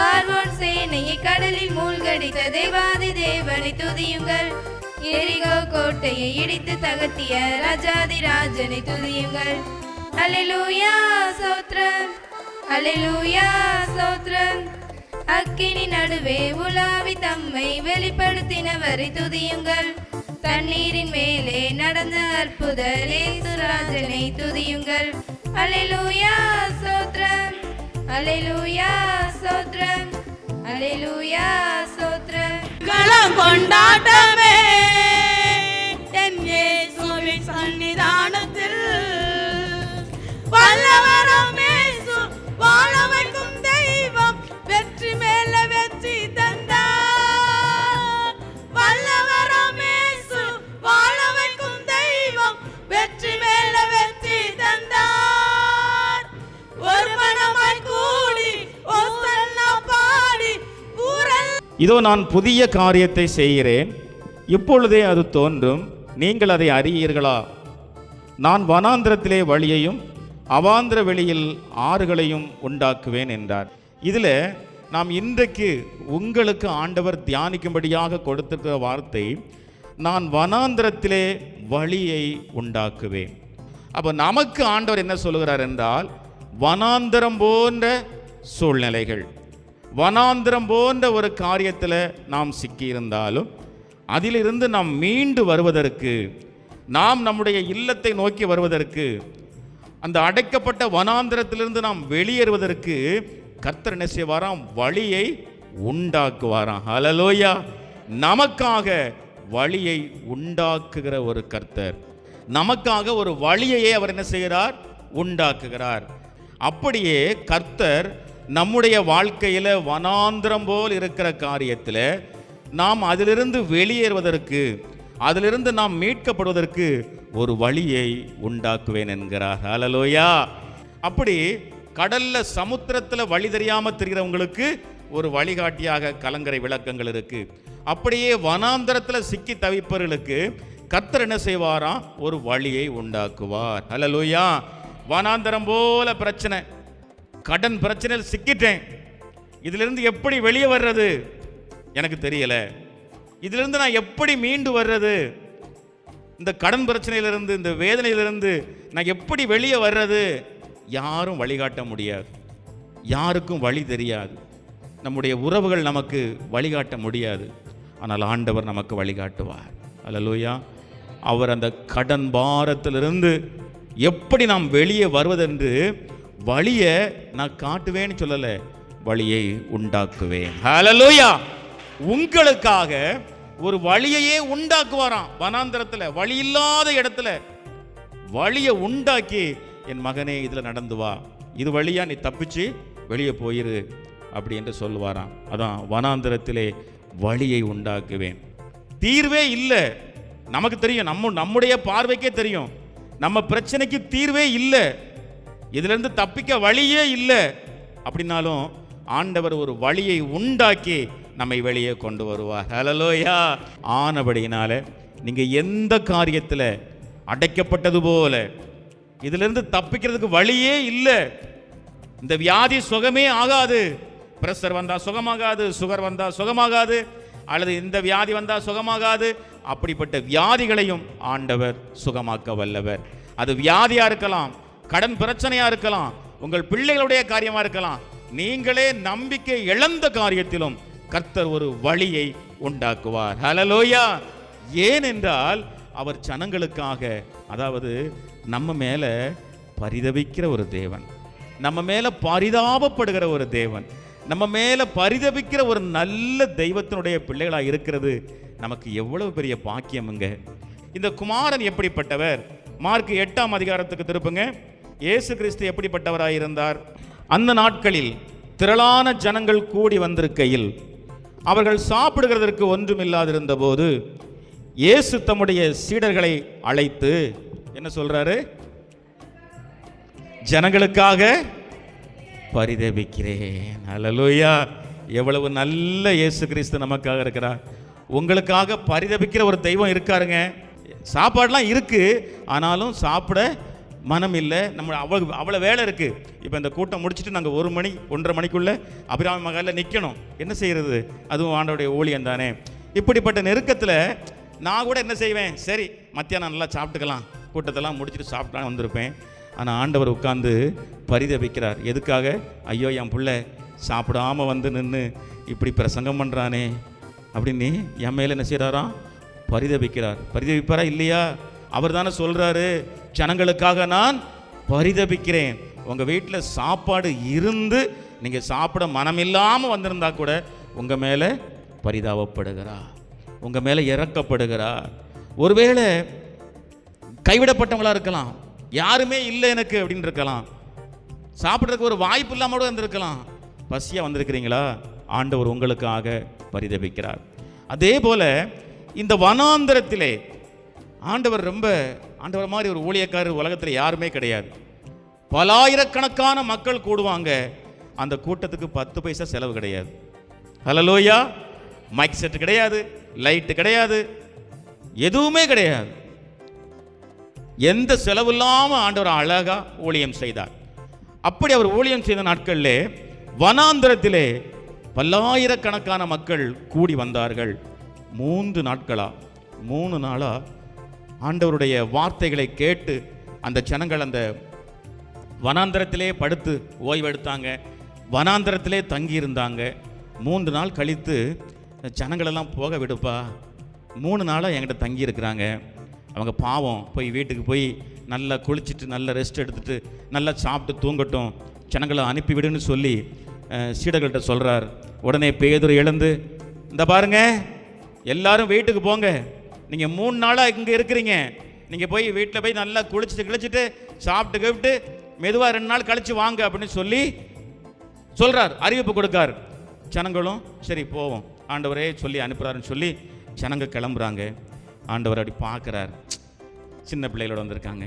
பார்வோன் சேனையை கடலில் மூழ்கடித்த தேவாதி தேவனை துதியுங்கள். எரிகோ கோட்டையை இடித்து தகர்த்திய ராஜாதி ராஜனை துதியுங்கள். அலிலூயா சோத்ரம். அலிலூயா சோத்ரம். அக்கினி நடுவே உலாவி தம்மை வெளிப்படுத்தினவரை துதியுங்கள். தண்ணீரின் மேலே நடந்த அற்புத ராஜனை துதியுங்கள். அலிலூயா சோத்ரம். அல்லேலூயா சோத்ரம் அல்லேலூயா சோத்ரம் கொண்டாட்டமே என் இயேசுவின் இதோ நான் புதிய காரியத்தை செய்கிறேன். இப்பொழுதே அது தோன்றும். நீங்கள் அதை அறியீர்களா? நான் வனாந்திரத்திலே வழியையும் அவாந்திர வெளியில் ஆறுகளையும் உண்டாக்குவேன் என்றார். இதில் நாம் இன்றைக்கு உங்களுக்கு ஆண்டவர் தியானிக்கும்படியாக கொடுத்திருக்கிற வார்த்தை நான் வனாந்திரத்திலே வழியை உண்டாக்குவேன். அப்போ நமக்கு ஆண்டவர் என்ன சொல்லுகிறார் என்றால் வனாந்திரம் போன்ற சூழ்நிலைகள். வனாந்திரம் போன்ற ஒரு காரியத்தில் நாம் சிக்கியிருந்தாலும் அதிலிருந்து நாம் மீண்டு வருவதற்கு நாம் நம்முடைய இல்லத்தை நோக்கி வருவதற்கு அந்த அடைக்கப்பட்ட வனாந்திரத்திலிருந்து நாம் வெளியேறுவதற்கு கர்த்தர் என்ன செய்வாராம்? வழியை உண்டாக்குவாராம். ஹலலோயா நமக்காக வழியை உண்டாக்குகிற ஒரு கர்த்தர். நமக்காக ஒரு வழியையே அவர் என்ன செய்கிறார்? உண்டாக்குகிறார். அப்படியே கர்த்தர் நம்முடைய வாழ்க்கையில் வனாந்திரம் போல் இருக்கிற காரியத்தில் நாம் அதிலிருந்து வெளியேறுவதற்கு அதிலிருந்து நாம் மீட்கப்படுவதற்கு ஒரு வழியை உண்டாக்குவேன் என்கிறார். அலலோயா அப்படி கடல்ல சமுத்திரத்தில் வழி தெரியாமல் தெரிகிறவங்களுக்கு ஒரு வழிகாட்டியாக கலங்கரை விளக்கங்கள் இருக்கு. அப்படியே வனாந்திரத்தில் சிக்கி தவிப்பவர்களுக்கு கர்த்தர் என்ன செய்வாராம்? ஒரு வழியை உண்டாக்குவார். அலலோயா வனாந்தரம் போல பிரச்சனை. கடன் பிரச்சனையில் சிக்கிட்டேன். இதிலிருந்து எப்படி வெளியே வர்றது? எனக்கு தெரியல. இதிலிருந்து நான் எப்படி மீண்டு வர்றது? இந்த கடன் பிரச்சனையிலிருந்து இந்த வேதனையிலிருந்து நான் எப்படி வெளியே வர்றது? யாரும் வழிகாட்ட முடியாது. யாருக்கும் வழி தெரியாது. நம்முடைய உறவுகள் நமக்கு வழிகாட்ட முடியாது. ஆனால் ஆண்டவர் நமக்கு வழிகாட்டுவார். அல்லலூயா. அவர் அந்த கடன் பாரத்திலிருந்து எப்படி நாம் வெளியே வருவதென்று வழியை நான் காட்டுவேன்னு சொல்லலை வழியை உண்டாக்குவேன். ஹalleluya உங்களுக்காக ஒரு வழியையே உண்டாக்குவாராம். வனாந்தரத்துல வழி இல்லாத இடத்துல. வழியை உண்டாக்கி என் மகனே இதுல நடந்து வா. இது வழியா நீ தப்பிச்சு வெளியே போயிரு அப்படி என்று சொல்லுவாராம். அதான் வனாந்தரத்திலே வழியை உண்டாக்குவேன். தீர்வே இல்லை. நமக்கு தெரியும் நம்ம நம்முடைய பார்வைக்கே தெரியும். நம்ம பிரச்சனைக்கு தீர்வே இல்லை. இதிலிருந்து தப்பிக்க வழியே இல்லை. அப்படின்னாலும் ஆண்டவர் ஒரு வழியை உண்டாக்கி நம்மை வெளியே கொண்டு வருவார். ஹலலோயா ஆனபடியினால நீங்கள் எந்த காரியத்தில் அடைக்கப்பட்டது போல இதிலிருந்து தப்பிக்கிறதுக்கு வழியே இல்லை. இந்த வியாதி சுகமே ஆகாது. பிரஷர் வந்தால் சுகமாகாது சுகர் வந்தால் சுகமாகாது அல்லது இந்த வியாதி வந்தால் சுகமாகாது. அப்படிப்பட்ட வியாதிகளையும் ஆண்டவர் சுகமாக்க வல்லவர். அது வியாதியாக இருக்கலாம் கடன் பிரச்சனையாக இருக்கலாம் உங்கள் பிள்ளைகளுடைய காரியமாக இருக்கலாம் நீங்களே நம்பிக்கை இழந்த காரியத்திலும் கர்த்தர் ஒரு வழியை உண்டாக்குவார். ஹலலோயா ஏனென்றால் அவர் ஜனங்களுக்காக அதாவது நம்ம மேலே பரிதவிக்கிற ஒரு தேவன் நம்ம மேலே பரிதாபப்படுகிற ஒரு தேவன் நம்ம மேலே பரிதபிக்கிற ஒரு நல்ல தெய்வத்தினுடைய பிள்ளைகளாக இருக்கிறது நமக்கு எவ்வளவு பெரிய பாக்கியமுங்க. இந்த குமாரன் எப்படிப்பட்டவர்? மார்க் எட்டாம் அதிகாரத்துக்கு திருப்புங்க. இயேசு கிறிஸ்து எப்படிப்பட்டவராக இருந்தார் அந்த நாட்களில் திரளான ஜனங்கள் கூடி வந்திருக்கையில் அவர்கள் சாப்பிடுகிறதற்கு ஒன்றுமில்லாதிருந்த போது இயேசு தம்முடைய சீடர்களை அழைத்து என்ன சொல்றாரு? ஜனங்களுக்காக பரிதபிக்கிறேன். அலலூயா எவ்வளவு நல்ல இயேசு கிறிஸ்து நமக்காக இருக்கிறார். உங்களுக்காக பரிதபிக்கிற ஒரு தெய்வம் இருக்காருங்க. சாப்பாடெலாம் இருக்குது ஆனாலும் சாப்பிட மனம் இல்லை நம்ம அவ்வளோ அவ்வளோ வேலை இருக்குது இப்போ இந்த கூட்டம் முடிச்சுட்டு நாங்கள் ஒரு மணி ஒன்றரை மணிக்குள்ளே அபிராமி மகாலில் நிற்கணும் என்ன செய்கிறது அதுவும் ஆண்டோடைய ஊழியம் தானே. இப்படிப்பட்ட நெருக்கத்தில் நான் கூட என்ன செய்வேன்? சரி மத்தியானம் நல்லா சாப்பிட்டுக்கலாம். கூட்டத்தெல்லாம் முடிச்சுட்டு சாப்பிட்டு வந்திருப்பேன். ஆனால் ஆண்டவர் உட்கார்ந்து பரிதபிக்கிறார். எதுக்காக? ஐயோ என் பிள்ளை சாப்பிடாம வந்து நின்று இப்படி பிரசங்கம் பண்ணுறானே அப்படின்னு என் மேலே என்ன செய்கிறாராம் பரிதபிக்கிறார். பரிதபிப்பாரா இல்லையா? அவர் தானே சொல்கிறாரு ஜனங்களுக்காக நான் பரிதபிக்கிறேன். உங்கள் வீட்டில் சாப்பாடு இருந்து நீங்கள் சாப்பிட மனமில்லாமல் வந்திருந்தா கூட உங்கள் மேலே பரிதாபப்படுகிறார் உங்கள் மேலே இறக்கப்படுகிறார் ஒருவேளை கைவிடப்பட்டவங்களா இருக்கலாம். யாருமே இல்லை எனக்கு அப்படின்னு இருக்கலாம். சாப்பிட்றதுக்கு ஒரு வாய்ப்பு இல்லாமல் கூட வந்திருக்கலாம் பசியாக வந்திருக்கிறீங்களா? ஆண்டவர் உங்களுக்காக பரிதபிக்கிறார். அதே போல் இந்த வனாந்தரத்திலே ஆண்டவர் ரொம்ப ஆண்டவர் மாதிரி ஒரு ஊழியக்காரர் உலகத்தில் யாருமே கிடையாது. பலாயிரக்கணக்கான மக்கள் கூடுவாங்க. அந்த கூட்டத்துக்கு பத்து பைசா செலவு கிடையாது. ஹலலோயா மைக் செட் கிடையாது. லைட்டு கிடையாது. எதுவுமே கிடையாது. எந்த செலவு இல்லாமல் ஆண்டவர் அழகா ஊழியம் செய்தார். அப்படி அவர் ஊழியம் செய்த நாட்களிலே வனாந்திரத்திலே பல்லாயிரக்கணக்கான மக்கள் கூடி வந்தார்கள். மூன்று நாட்களா? மூணு நாளாக ஆண்டவருடைய வார்த்தைகளை கேட்டு அந்த ஜனங்கள் அந்த வனாந்தரத்திலே படுத்து ஓய்வெடுத்தாங்க. வனாந்தரத்திலே தங்கியிருந்தாங்க. மூன்று நாள் கழித்து ஜனங்களெல்லாம் போக விடுப்பா. மூணு நாளாக என்கிட்ட தங்கியிருக்கிறாங்க. அவங்க பாவம் போய் வீட்டுக்கு போய் நல்லா குளிச்சுட்டு நல்லா ரெஸ்ட் எடுத்துட்டு நல்லா சாப்பிட்டு தூங்கட்டும். ஜனங்களை அனுப்பிவிடுன்னு சொல்லி சீடர்கள்கிட்ட சீடர்கள்ட்ட சொல்கிறார் உடனே பேதுரு எழுந்து இந்த பாருங்க எல்லாரும் வீட்டுக்கு போங்க. நீங்கள் மூணு நாளாக இங்கே இருக்கிறீங்க. நீங்கள் போய் வீட்டில் போய் நல்லா குளிச்சுட்டு கிழிச்சிட்டு சாப்பிட்டு கிப்பிட்டு மெதுவாக ரெண்டு நாள் கழித்து வாங்க அப்படின்னு சொல்லி சொல்கிறார் அறிவிப்பு கொடுக்கார். ஜனங்களும் சரி போவோம். ஆண்டவரே சொல்லி அனுப்புகிறாருன்னு சொல்லி ஜனங்க கிளம்புறாங்க. ஆண்டவர் அப்படி பார்க்குறார். சின்ன பிள்ளைகளோட வந்திருக்காங்க.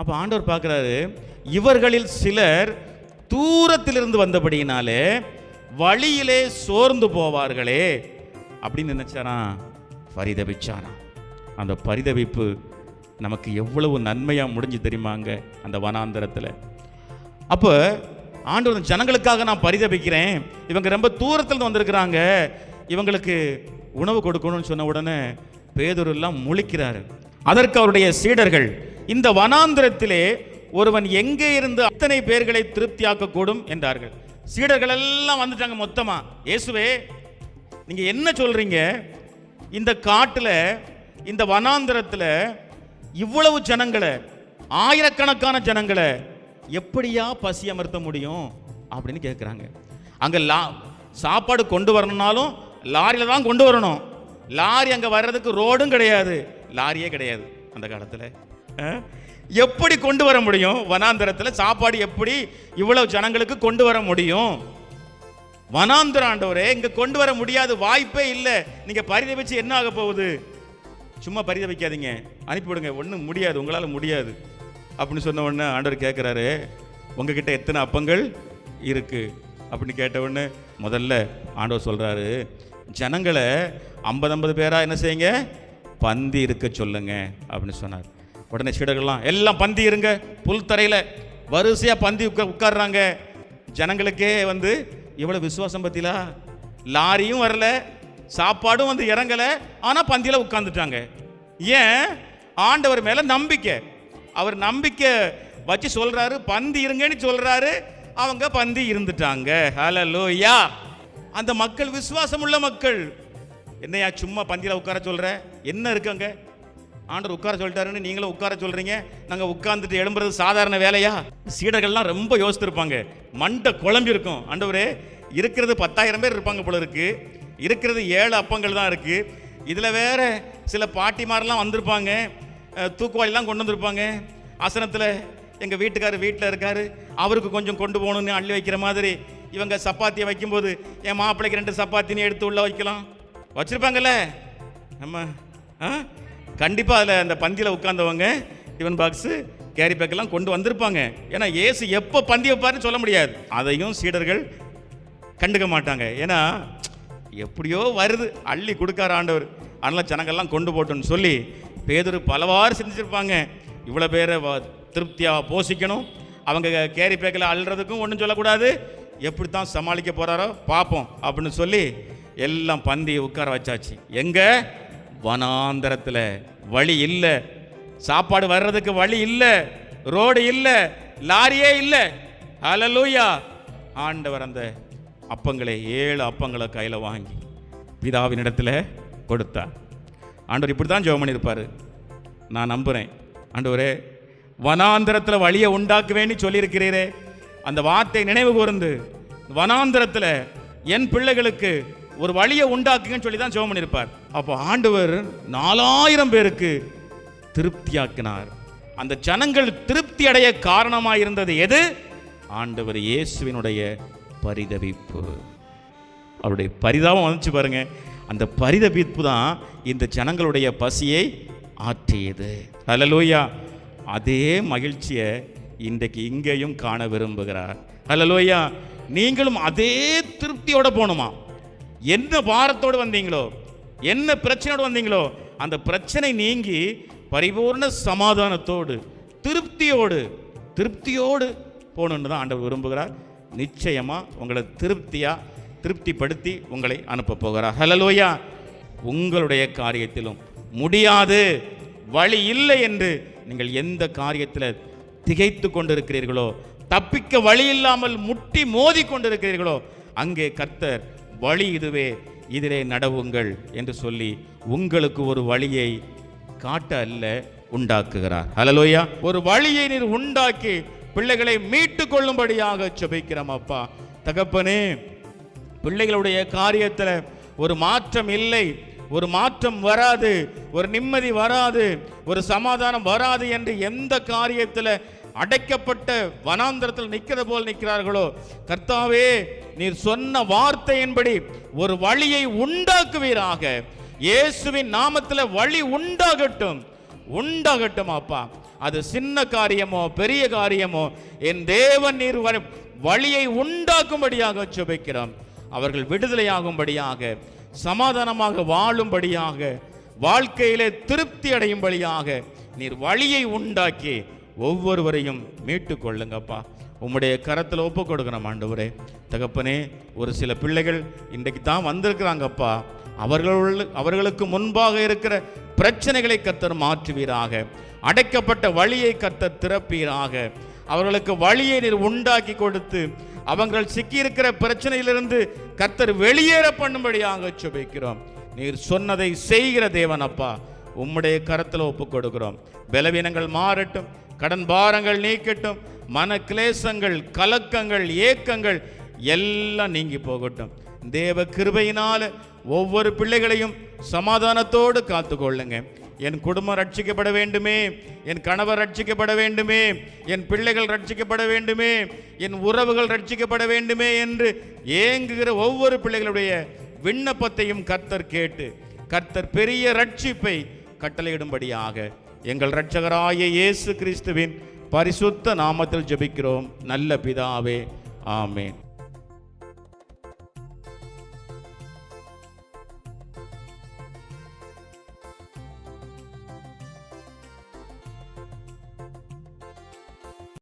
அப்போ ஆண்டவர் பார்க்குறாரு இவர்களில் சிலர் தூரத்திலிருந்து வந்தபடியினாலே வழியிலே சோர்ந்து போவார்களே அப்படின்னு நினச்சாரான் பரிதவிச்சானா அந்த பரிதபிப்பு நமக்கு எவ்வளவு நன்மையாக முடிஞ்சு தெரியுமாங்க அந்த வனாந்தரத்தில்? அப்போ ஆண்டவர் ஜனங்களுக்காக நான் பரிதபிக்கிறேன். இவங்க ரொம்ப தூரத்தில் வந்திருக்கிறாங்க. இவங்களுக்கு உணவு கொடுக்கணும்னு சொன்ன உடனே பேதூரெல்லாம் எல்லாம் முழிக்கிறாரு. அதற்கு அவருடைய சீடர்கள் இந்த வனாந்திரத்திலே ஒருவன் எங்கே இருந்து அத்தனை பேர்களை திருப்தியாக்கக்கூடும் என்றார்கள். சீடர்கள் எல்லாம் வந்துட்டாங்க மொத்தமாக இயேசுவே நீங்க என்ன சொல்றீங்க? இந்த காட்டில் இந்த வனாந்திரத்தில் இவ்வளவு ஜனங்களை ஆயிரக்கணக்கான ஜனங்களை எப்படியா பசி அமர்த்த முடியும் அப்படின்னு கேட்குறாங்க அங்கே லா சாப்பாடு கொண்டு வரணும்னாலும் லாரியில் தான் கொண்டு வரணும். லாரி அங்கே வர்றதுக்கு ரோடும் கிடையாது. லாரியே கிடையாது அந்த காலத்தில். எப்படி கொண்டு வர முடியும்? வனாந்திரத்தில் சாப்பாடு எப்படி இவ்வளவு ஜனங்களுக்கு கொண்டு வர முடியும்? வனாந்திர ஆண்டவரே இங்க கொண்டு வர முடியாது வாய்ப்பே இல்லை. நீங்க பரிதவிச்சு என்ன ஆக போகுது? சும்மா பரிதவிக்காதீங்க. அனுப்பிவிடுங்க ஒன்றும் முடியாது. உங்களால் முடியாது. அப்படின்னு சொன்ன உடனே ஆண்டவர் கேட்குறாரு உங்ககிட்ட எத்தனை அப்பங்கள் இருக்கு? அப்படின்னு கேட்ட உடனே முதல்ல ஆண்டவர் சொல்கிறாரு ஜனங்களை ஐம்பது ஐம்பது பேராக என்ன செய்யுங்க? பந்தி இருக்க சொல்லுங்க. அப்படின்னு சொன்னார். உடனே சீடர்கள்லாம் எல்லாம் பந்தி இருங்க. புல் தரையில். வரிசையாக பந்தி உட்கா உட்கார்றாங்க. ஜனங்களுக்கே வந்து எவ்வளோ விசுவாசம் பத்திலா? லாரியும் வரல சாப்பாடும் வந்து இறங்கலை ஆனால் பந்தியில் உட்காந்துட்டாங்க ஏன்? ஆண்டவர் மேலே நம்பிக்கை. அவர் நம்பிக்கை வச்சு சொல்கிறாரு பந்தி இருங்கன்னு சொல்கிறாரு அவங்க பந்தி இருந்துட்டாங்க. ஹalleluya அந்த மக்கள் விசுவாசம் உள்ள மக்கள். என்னையா சும்மா பந்தியில் உட்கார சொல்கிற என்ன இருக்குங்க ஆண்டவர் உட்கார சொல்லிட்டாருன்னு நீங்களும் உட்கார சொல்றீங்க. நாங்கள் உட்கார்ந்துட்டு எழும்புறது சாதாரண வேலையா? சீடர்கள்லாம் ரொம்ப யோசித்திருப்பாங்க. மண்டை குழம்பி இருக்கும் ஆண்டவரே இருக்கிறது பத்தாயிரம் பேர் இருப்பாங்க போல இருக்கு. இருக்கிறது ஏழு அப்பங்கள் தான் இருக்கு. இதில் வேற சில பாட்டிமாரெலாம் வந்திருப்பாங்க. தூக்குவாளிலாம் கொண்டு வந்திருப்பாங்க. ஆசனத்தில் எங்கள் வீட்டுக்காரர் வீட்டில் இருக்கார். அவருக்கு கொஞ்சம் கொண்டு போகணும்னு அள்ளி வைக்கிற மாதிரி இவங்க சப்பாத்தியை வைக்கும்போது என் மாப்பிள்ளைக்கு ரெண்டு சப்பாத்தின்னு எடுத்து உள்ளே வைக்கலாம். வச்சிருப்பாங்கல்ல? நம்ம ஆ கண்டிப்பாக அதில் அந்த பந்தியில் உட்காந்தவங்க டிஃபன் பாக்ஸு கேரி பேக்கெல்லாம் கொண்டு வந்திருப்பாங்க. ஏன்னா இயேசு எப்போ பந்தி வைப்பாருன்னு சொல்ல முடியாது. அதையும் சீடர்கள் கண்டுக்க மாட்டாங்க. ஏன்னா எப்படியோ வருது. அள்ளி கொடுக்கார ஆண்டவர். அதனால் ஜனங்கள்லாம் கொண்டு போட்டோன்னு சொல்லி பேதர் பலவாறு சிந்திச்சிருப்பாங்க. இவ்வளோ பேரை திருப்தியாக போஷிக்கணும். அவங்க கேரி பேக்கில் அள்ளுறதுக்கும் ஒன்றும் சொல்லக்கூடாது. எப்படி தான் சமாளிக்க போகிறாரோ பார்ப்போம் அப்படின்னு சொல்லி எல்லாம் பந்தியை உட்கார வச்சாச்சு. எங்கே? வனாந்தரத்தில் வழி இல்லை. சாப்பாடு வர்றதுக்கு வழி இல்லை. ரோடு இல்லை. லாரியே இல்லை. அலலூயா ஆண்டவர் அந்த அப்பங்களை ஏழு அப்பங்களை கையில் வாங்கி பிதாவின் இடத்துல கொடுத்தார். ஆண்டவர் இப்படி தான் ஜெபம் பண்ணியிருப்பார். நான் நம்புகிறேன் ஆண்டவரே வனாந்தரத்தில் வழியை உண்டாக்குவேன்னு சொல்லியிருக்கிறீரே. அந்த வார்த்தை நினைவு கூர்ந்து வனாந்தரத்தில் என் பிள்ளைகளுக்கு ஒரு வழியை உண்டாக்குங்கன்னு சொல்லி தான் ஜெபம் பண்ணியிருப்பார் அப்போ ஆண்டவர் நாலாயிரம் பேருக்கு திருப்தியாக்கினார். அந்த ஜனங்கள் திருப்தி அடைய காரணமாக இருந்தது எது? ஆண்டவர் இயேசுவினுடைய பரிதவிப்பு அவருடைய பரிதாபம் வந்துச்சு பாருங்க. அந்த பரிதவிப்பு தான் இந்த ஜனங்களுடைய பசியை ஆற்றியது. ஹalleluya. அதே மகிழ்ச்சியை இன்றைக்கு இங்கேயும் காண விரும்புகிறார். ஹalleluya. நீங்களும் அதே திருப்தியோட போகணுமா? என்ன பாரத்தோடு வந்தீங்களோ? என்ன பிரச்சனையோடு வந்தீங்களோ? அந்த பிரச்சனை நீங்கி பரிபூர்ண சமாதானத்தோடு திருப்தியோடு திருப்தியோடு போகணுன்னு தான் ஆண்டவர் விரும்புகிறார். நிச்சயமாக உங்களை திருப்தியாக திருப்திப்படுத்தி உங்களை அனுப்ப போகிறார். ஹலலோயா உங்களுடைய காரியத்திலும் முடியாது வழி இல்லை என்று நீங்கள் எந்த காரியத்தில் திகைத்து கொண்டிருக்கிறீர்களோ தப்பிக்க வழி இல்லாமல் முட்டி மோதி கொண்டிருக்கிறீர்களோ அங்கே கர்த்தர் வழி இதுவே. இதிலே நடவுங்கள் என்று சொல்லி உங்களுக்கு ஒரு வழியை காட்ட அல்ல உண்டாக்குகிறார். ஹலலோயா ஒரு வழியை நீர் உண்டாக்கி பிள்ளைகளை மீட்டு கொள்ளும்படியாக செபிக்கிறோம் அப்பா. தகப்பனே பிள்ளைகளுடைய காரியத்தில் ஒரு மாற்றம் இல்லை. ஒரு மாற்றம் வராது. ஒரு நிம்மதி வராது. ஒரு சமாதானம் வராது என்று எந்த காரியத்தில் அடைக்கப்பட்ட வனாந்திரத்தில் நிற்கிற போல் நிற்கிறார்களோ கர்த்தாவே நீர் சொன்ன வார்த்தையின்படி ஒரு வழியை உண்டாக்குவீராக. இயேசுவின் நாமத்தில் வழி உண்டாகட்டும். உண்டாகட்டும் அப்பா. அது சின்ன காரியமோ பெரிய காரியமோ என் தேவன் நீர் வழியை உண்டாக்கும்படியாக சுபிக்கிறோம் அவர்கள் விடுதலையாகும்படியாக சமாதானமாக வாழும்படியாக வாழ்க்கையிலே திருப்தி அடையும்படியாக நீர் வழியை உண்டாக்கி ஒவ்வொருவரையும் மீட்டு கொள்ளுங்கப்பா உம்முடைய கரத்தில் ஒப்பு கொடுக்கணும் ஆண்டவரே. தகப்பனே ஒரு சில பிள்ளைகள் இன்றைக்கு தான் வந்திருக்கிறாங்கப்பா. அவர்கள் அவர்களுக்கு முன்பாக இருக்கிற பிரச்சனைகளை கத்தர் மாற்றுவீராக. அடைக்கப்பட்ட வழியை கத்தர் திறப்பீராக. அவர்களுக்கு வழியை நீர் உண்டாக்கி கொடுத்து அவங்கள் சிக்கியிருக்கிற பிரச்சனையிலிருந்து கத்தர் வெளியேற பண்ணும்படியாக சுபிக்கிறோம் நீர் சொன்னதை செய்கிற தேவன் அப்பா உம்முடைய கரத்தில் ஒப்பு கொடுக்கிறோம் பலவீனங்கள் மாறட்டும் கடன் பாரங்கள் நீக்கட்டும் மன கிளேசங்கள் கலக்கங்கள் ஏக்கங்கள் எல்லாம் நீங்கி போகட்டும். தேவ கிருபையினால் ஒவ்வொரு பிள்ளைகளையும் சமாதானத்தோடு காத்துக்கொள்ளுங்க. என் குடும்பம் ரட்சிக்கப்பட வேண்டுமே என் கணவர் ரட்சிக்கப்பட வேண்டுமே என் பிள்ளைகள் ரட்சிக்கப்பட வேண்டுமே என் உறவுகள் ரட்சிக்கப்பட வேண்டுமே என்று ஏங்குகிற ஒவ்வொரு பிள்ளைகளுடைய விண்ணப்பத்தையும் கர்த்தர் கேட்டு கர்த்தர் பெரிய ரட்சிப்பை கட்டளையிடும்படியாக எங்கள் இரட்சகராய இயேசு கிறிஸ்துவின் பரிசுத்த நாமத்தில் ஜெபிக்கிறோம். நல்ல பிதாவே ஆமேன்.